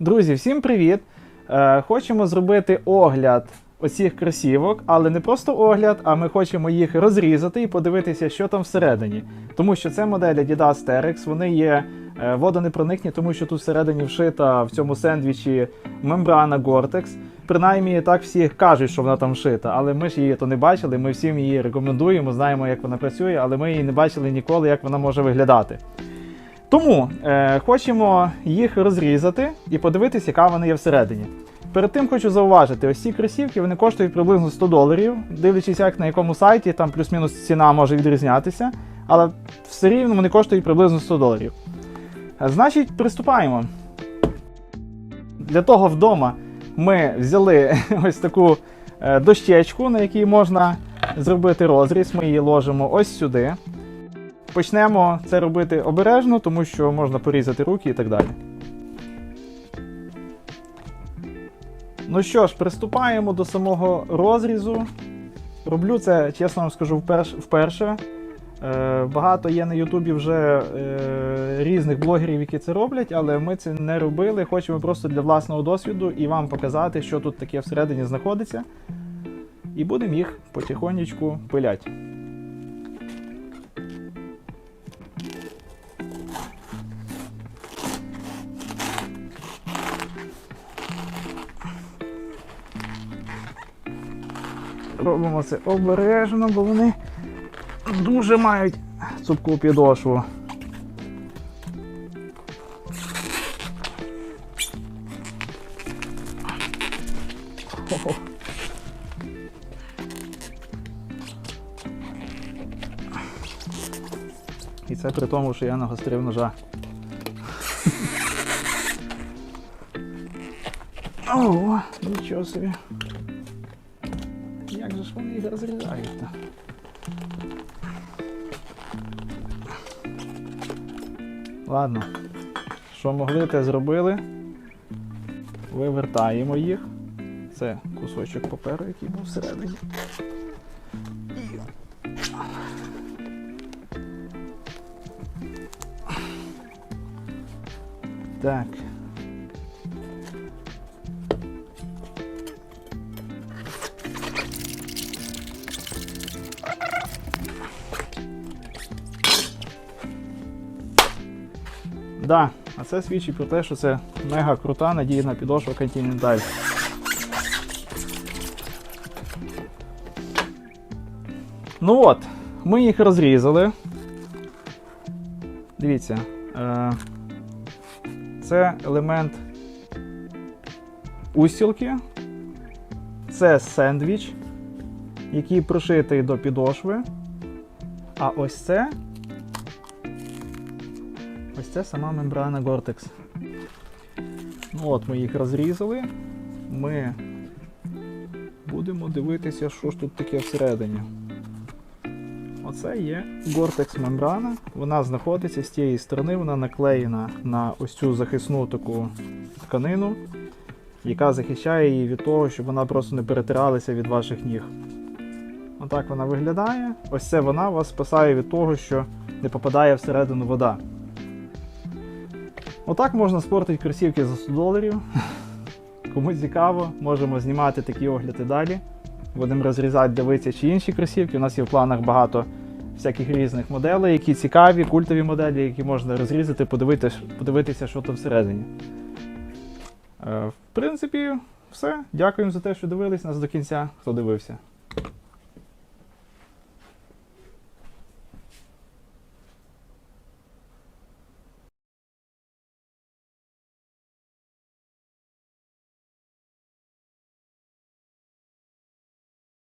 Друзі, всім привіт! Е, хочемо зробити огляд оцих кросівок, але не просто огляд, а ми хочемо їх розрізати і подивитися, що там всередині. Тому що це моделі Adidas Terex, вони є е, водонепроникні, тому що тут всередині вшита в цьому сендвічі мембрана Gore-Tex. Принаймні так всі кажуть, що вона там вшита, але ми ж її то не бачили. Ми всім її рекомендуємо, знаємо, як вона працює, але ми її не бачили ніколи, як вона може виглядати. Тому е, хочемо їх розрізати і подивитися, яка вона є всередині. Перед тим хочу зауважити, ось ці кросівки вони коштують приблизно 100 доларів, дивлячись, як на якому сайті, там плюс-мінус ціна може відрізнятися, але все рівно вони коштують приблизно 100 доларів. Значить, приступаємо. Для того вдома ми взяли ось таку е, дощечку, на якій можна зробити розріз. Ми її ложимо ось сюди. Почнемо це робити обережно, тому що можна порізати руки і так далі. Ну що ж, приступаємо до самого розрізу. Роблю це, чесно вам скажу, вперше. Е, багато є на Ютубі вже е, різних блогерів, які це роблять, але ми це не робили. Хочемо просто для власного досвіду і вам показати, що тут таке всередині знаходиться. І будемо їх потихонечку пиляти. Робимо це обережно, бо вони дуже мають цупку підошву. І це при тому, що я нагострив ножа. О, нічого собі. Як ж вони їх розрізають? то Ладно, що могли, те зробили. Вивертаємо їх. Це кусочок паперу, який був всередині. Так. Да, а це свідчить про те, що це мега крута надійна підошва Continental. Ну от, ми їх розрізали. Дивіться, е, це елемент устілки, це сендвіч, який прошитий до підошви. А ось це Ось це сама мембрана Gore-Tex. Ну от ми їх розрізали. Ми будемо дивитися, що ж тут таке всередині. Оце є Gore-Tex мембрана. Вона знаходиться з тієї сторони, вона наклеєна на ось цю захисну таку тканину, яка захищає її від того, щоб вона просто не перетиралася від ваших ніг. Отак вона виглядає. Ось це вона вас спасає від того, що не попадає всередину вода. Отак можна спортити кросівки за 100 доларів. Кому цікаво, можемо знімати такі огляди далі. Будемо розрізати, дивитися чи інші кросівки. У нас є в планах багато всяких різних моделей, які цікаві, культові моделі, які можна розрізати, подивитися, подивитися що там всередині. Е, В принципі, все. Дякуємо за те, що дивились нас до кінця, хто дивився.